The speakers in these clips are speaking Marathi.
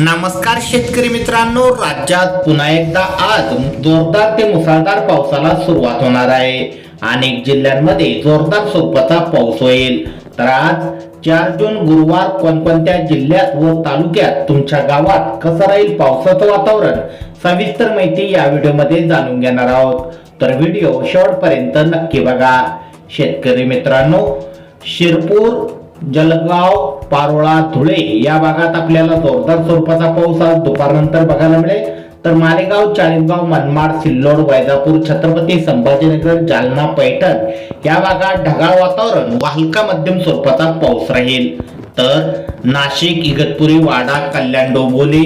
नमस्कार शेतकरी मित्रांनो राज्यात पुन्हा एकदा आज जोरदार ते मुसळधार पावसाला सुरुवात होणार आहे. अनेक जिल्ह्यांमध्ये जोरदार स्वरूपाचा पाऊस होईल. तर आज चार जून गुरुवार कोणकोणत्या जिल्ह्यात व तालुक्यात तुमच्या गावात कसं राहील पावसाचं वातावरण? सविस्तर माहिती या व्हिडिओमध्ये जाणून घेणार आहोत. तर व्हिडिओ शेवटपर्यंत नक्की बघा. शेतकरी मित्रांनो शिरपूर जलगाव पारोळा धुळे या भागात आपल्याला जोरदार स्वरूपाचा पाऊस आज दुपारनंतर बघायला मिळेल. तर मालेगाव चाळीसगाव मनमाड सिल्लोड वैजापूर छत्रपती संभाजीनगर जालना पैठण या भागात ढगाळ वातावरण व हलका मध्यम स्वरूपाचा पाऊस राहील. तर नाशिक इगतपुरी वाडा कल्याण डोंबोली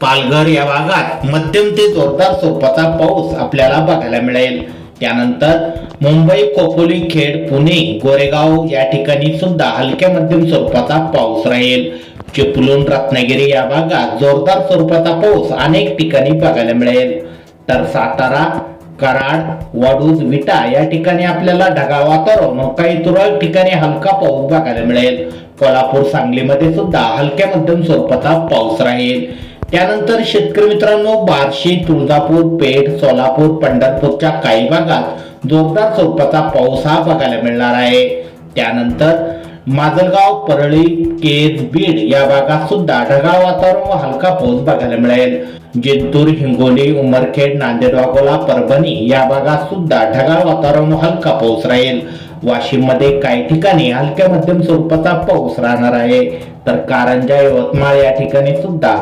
पालघर या भागात मध्यम ते जोरदार स्वरूपाचा पाऊस आपल्याला बघायला मिळेल. त्यानंतर मुंबई खोपोली खेड पुणे गोरेगाव या ठिकाणी सुद्धा हलक्या मध्यम स्वरूपाचा पाऊस राहील. चिपळूण रत्नागिरी या भागात जोरदार स्वरूपाचा पाऊस अनेक ठिकाणी बघायला मिळेल. तर सातारा कराड वाडूज विटा या ठिकाणी आपल्याला ढगाळ वातावरण काही तुरळक ठिकाणी हलका पाऊस बघायला मिळेल. कोल्हापूर सांगलीमध्ये सुद्धा हलक्या मध्यम स्वरूपाचा पाऊस राहील. त्यानंतर शेतकरी मित्रांनो बार्शी तुळजापूर पेठ सोलापूर पंढरपूरच्या काही भागात जोरदार स्वरूपाचा पाऊस हा बघायला मिळणार आहे. त्यानंतर माजलगाव परळी केज बीड या भागात सुद्धा ढगाळ वातावरण व हलका पाऊस बघायला मिळेल. जिंतूर हिंगोली उमरखेड नांदेड वाघोला परभणी या भागात सुद्धा ढगाळ वातावरण व हलका पाऊस राहील. वाशिममध्ये काही ठिकाणी हलक्या मध्यम स्वरूपाचा पाऊस राहणार आहे. तर कारंजा यवतमाळ या ठिकाणी सुद्धा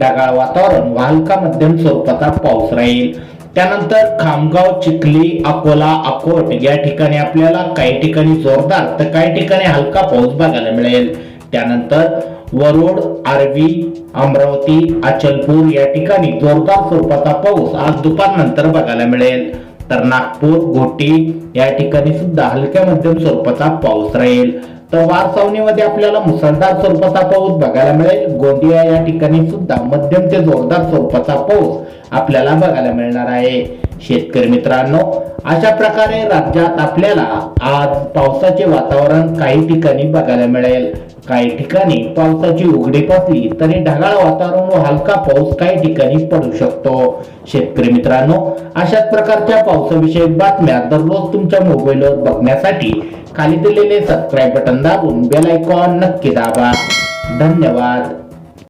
ढगाळ वातावरण व हलका मध्यम स्वरूपाचा पाऊस राहील. त्यानंतर खामगाव चिखली अकोला अकोट या ठिकाणी आपल्याला काही ठिकाणी जोरदार तर काही ठिकाणी हलका पाऊस बघायला मिळेल. त्यानंतर वरुड आरवी अमरावती अचलपूर या ठिकाणी जोरदार स्वरूपाचा पाऊस आज दुपारनंतर बघायला मिळेल. तर नागपूर घोटी या ठिकाणी सुद्धा हलक्या मध्यम स्वरूपाचा पाऊस राहील. तर वारसावणीमध्ये आपल्याला मुसळधार स्वरूपाचा पाऊस बघायला मिळेल. गोंदिया या ठिकाणी सुद्धा मध्यम ते जोरदार स्वरूपाचा पाऊस आपल्याला बघायला मिळणार आहे. शेतकरी मित्रांनो अशा प्रकारे राज्यात आपल्याला आज पावसाचे वातावरण काही ठिकाणी बघायला मिळेल. काही ठिकाणी पावसाची उघडीप असली तरी ढगाळ वातावरण व हलका पाऊस काही ठिकाणी पडू शकतो. शेतकरी मित्रांनो अशाच प्रकारच्या पावसाविषयक बातम्या दररोज तुमच्या मोबाईलवर बघण्यासाठी खाली दिलेले सबस्क्राईब बटन दाबून बेल आयकॉन नक्की दाबा. धन्यवाद.